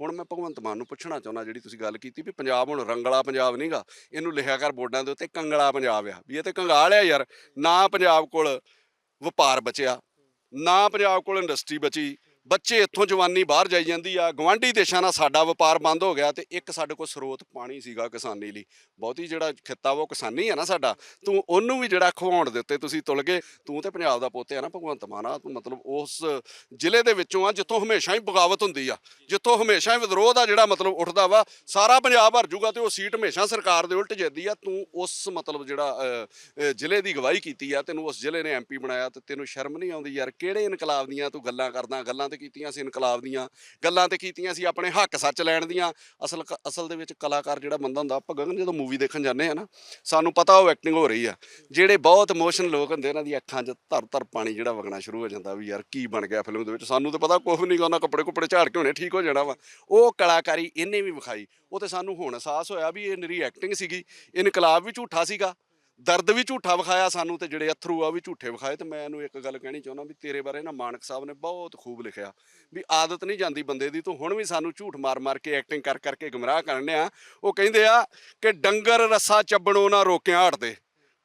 ਹੁਣ ਮੈਂ ਭਗਵੰਤ ਮਾਨ ਨੂੰ ਪੁੱਛਣਾ ਚਾਹੁੰਦਾ ਜਿਹੜੀ ਤੁਸੀਂ ਗੱਲ ਕੀਤੀ ਵੀ ਪੰਜਾਬ ਹੁਣ ਰੰਗਲਾ ਪੰਜਾਬ ਨਹੀਂਗਾ ਇਹਨੂੰ ਲਿਖਿਆ ਕਰ ਬੋਰਡਾਂ ਦੇ ਉੱਤੇ ਕੰਗਲਾ ਪੰਜਾਬ ਆ, ਵੀ ਇਹ ਤੇ ਕੰਗਾਲ ਆ ਯਾਰ, ਨਾ ਪੰਜਾਬ ਕੋਲ ਵਪਾਰ ਬਚਿਆ, ਨਾ ਪੰਜਾਬ ਕੋਲ ਇੰਡਸਟਰੀ ਬਚੀ ਬੱਚੇ ਇੱਥੋਂ ਜਵਾਨੀ ਬਾਹਰ ਜਾਈ ਜਾਂਦੀ ਆ ਗਵਾਂਢੀ ਦੇਸ਼ਾਂ ਨਾਲ ਸਾਡਾ ਵਪਾਰ ਬੰਦ ਹੋ ਗਿਆ ਤੇ ਇੱਕ ਸਾਡੇ ਕੋਲ ਸਰੋਤ ਪਾਣੀ ਸੀਗਾ ਕਿਸਾਨੀ ਲਈ। ਬਹੁਤੀ ਜਿਹੜਾ ਖਿੱਤਾ ਵਾ ਉਹ ਕਿਸਾਨੀ ਆ ਨਾ ਸਾਡਾ। ਤੂੰ ਉਹਨੂੰ ਵੀ ਜਿਹੜਾ ਖਵਾਉਣ ਦੇ ਉੱਤੇ ਤੁਸੀਂ ਤੁਲ ਗਏ, ਤੂੰ ਤੇ ਪੰਜਾਬ ਦਾ ਪੋਤੇ ਆ ਨਾ ਭਗਵੰਤ ਮਾਨ ਆ ਤੂੰ ਮਤਲਬ ਉਸ ਜ਼ਿਲ੍ਹੇ ਦੇ ਵਿੱਚੋਂ ਆ, ਜਿੱਥੋਂ ਹਮੇਸ਼ਾ ਹੀ ਬਗਾਵਤ ਹੁੰਦੀ ਆ। ਜਿੱਥੋਂ ਹਮੇਸ਼ਾ ਹੀ ਵਿਦਰੋਹ ਦਾ ਜਿਹੜਾ ਮਤਲਬ ਉੱਠਦਾ ਵਾ, ਸਾਰਾ ਪੰਜਾਬ ਭਰ ਜੂਗਾ ਤੇ ਉਹ ਸੀਟ ਹਮੇਸ਼ਾ ਸਰਕਾਰ ਦੇ ਉਲਟ ਜਾਂਦੀ ਆ। ਤੂੰ ਉਸ ਮਤਲਬ ਜਿਹੜਾ ਜ਼ਿਲ੍ਹੇ ਦੀ ਗਵਾਹੀ ਕੀਤੀ ਆ, ਤੈਨੂੰ ਉਸ ਜ਼ਿਲ੍ਹੇ ਨੇ ਐਮਪੀ ਬਣਾਇਆ ਤੇ ਤੈਨੂੰ ਸ਼ਰਮ ਨਹੀਂ ਆਉਂਦੀ ਯਾਰ, ਕਿਹੜੇ ਇਨਕਲਾਬ ਦੀਆਂ ਤੂੰ ਗੱਲਾਂ ਕਰਦਾ, ਗੱਲਾਂ ਤੇ ਕੀਤੀਆਂ ਸੀ ਇਨਕਲਾਬ ਦੀਆਂ, ਗੱਲਾਂ ਤੇ ਕੀਤੀਆਂ ਸੀ ਆਪਣੇ ਹੱਕ ਸੱਚ ਲੈਣ ਦੀਆਂ। ਅਸਲ ਕ- ਅਸਲ ਦੇ ਵਿੱਚ ਕਲਾਕਾਰ ਜਿਹੜਾ ਬੰਦਾ ਹੁੰਦਾ, ਆਪਾਂ ਗਗਨ ਜਦੋਂ ਮੂਵੀ ਦੇਖਣ ਜਾਂਦੇ ਆ ਨਾ, ਸਾਨੂੰ ਪਤਾ ਉਹ ਐਕਟਿੰਗ ਹੋ ਰਹੀ ਆ। ਜਿਹੜੇ ਬਹੁਤ ਇਮੋਸ਼ਨ ਲੋਕ ਹੁੰਦੇ ਇਹਨਾਂ ਦੀ ਅੱਖਾਂ 'ਚ ਧਰ ਧਰ ਪਾਣੀ ਜਿਹੜਾ ਵਗਣਾ ਸ਼ੁਰੂ ਹੋ ਜਾਂਦਾ ਵੀ ਯਾਰ ਕੀ ਬਣ ਗਿਆ ਫਿਲਮ ਦੇ ਵਿੱਚ। ਸਾਨੂੰ ਤਾਂ ਪਤਾ ਕੁਝ ਨਹੀਂ ਗਾ, ਉਹਨਾਂ ਕੱਪੜੇ ਕੁੱਪੜੇ ਝਾੜ ਕੇ ਹੋਣੇ ਠੀਕ ਹੋ ਜਾਣਾ ਵਾ। ਉਹ ਕਲਾਕਾਰੀ ਇਹਨੇ ਵੀ ਵਿਖਾਈ। ਉਹ ਤੇ ਸਾਨੂੰ ਹੁਣ ਅਹਿਸਾਸ ਹੋਇਆ ਵੀ ਇਹ ਨਿਰੀ ਐਕਟਿੰਗ ਸੀਗੀ। ਇਨਕਲਾਬ ਵੀ ਝੂਠਾ ਸੀਗਾ। ਦਰਦ ਵੀ ਝੂਠਾ ਵਿਖਾਇਆ ਸਾਨੂੰ ਤੇ ਜਿਹੜੇ ਅਥਰੂ ਆ ਉਹ ਵੀ ਝੂਠੇ ਵਿਖਾਏ ਤੇ ਮੈਂ ਇਹਨੂੰ ਇੱਕ ਗੱਲ ਕਹਿਣੀ ਚਾਹੁੰਦਾ ਵੀ ਤੇਰੇ ਬਾਰੇ ਨਾ ਮਾਨਕ ਸਾਹਿਬ ਨੇ ਬਹੁਤ ਖੂਬ ਲਿਖਿਆ ਵੀ ਆਦਤ ਨਹੀਂ ਜਾਂਦੀ ਬੰਦੇ ਦੀ, ਤੂੰ ਹੁਣ ਵੀ ਸਾਨੂੰ ਝੂਠ ਮਾਰ ਮਾਰ ਕੇ ਐਕਟਿੰਗ ਕਰ ਕਰਕੇ ਗਮਰਾਹ ਕਰਨ ਆ ਉਹ ਕਹਿੰਦੇ ਆ ਕਿ ਡੰਗਰ ਰੱਸਾ ਚੱਬਣੋਂ ਨਾ ਰੋਕਿਆ ਹਟਦੇ।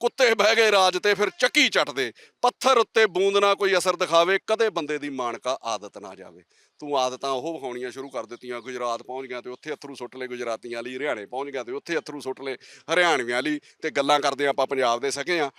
ਕੁੱਤੇ ਬਹਿ ਗਏ ਰਾਜ ਤੇ, ਫਿਰ ਚੱਕੀ ਚੱਟਦੇ। ਪੱਥਰ ਉੱਤੇ ਬੂੰਦ ਨਾ ਕੋਈ ਅਸਰ ਦਿਖਾਵੇ, ਕਦੇ ਬੰਦੇ ਦੀ ਮਾਨਕਾ ਆਦਤ ਨਾ ਜਾਵੇ। ਤੂੰ ਆਦਤਾਂ ਉਹ ਵਿਖਾਉਣੀਆਂ ਸ਼ੁਰੂ ਕਰ ਦਿੱਤੀਆਂ, ਗੁਜਰਾਤ ਪਹੁੰਚ ਗਿਆ ਤੇ ਉੱਥੇ ਅਥਰੂ ਸੁੱਟ ਲਏ ਗੁਜਰਾਤੀਆਂ ਲਈ, ਹਰਿਆਣੇ ਪਹੁੰਚ ਗਿਆ ਤੇ ਉੱਥੇ ਅਥਰੂ ਸੁੱਟ ਲਏ ਹਰਿਆਣਵੀਆਂ ਲਈ ਤੇ ਗੱਲਾਂ ਕਰਦੇ ਆਪਾਂ ਪੰਜਾਬ ਦੇ ਸਕੇ ਆ।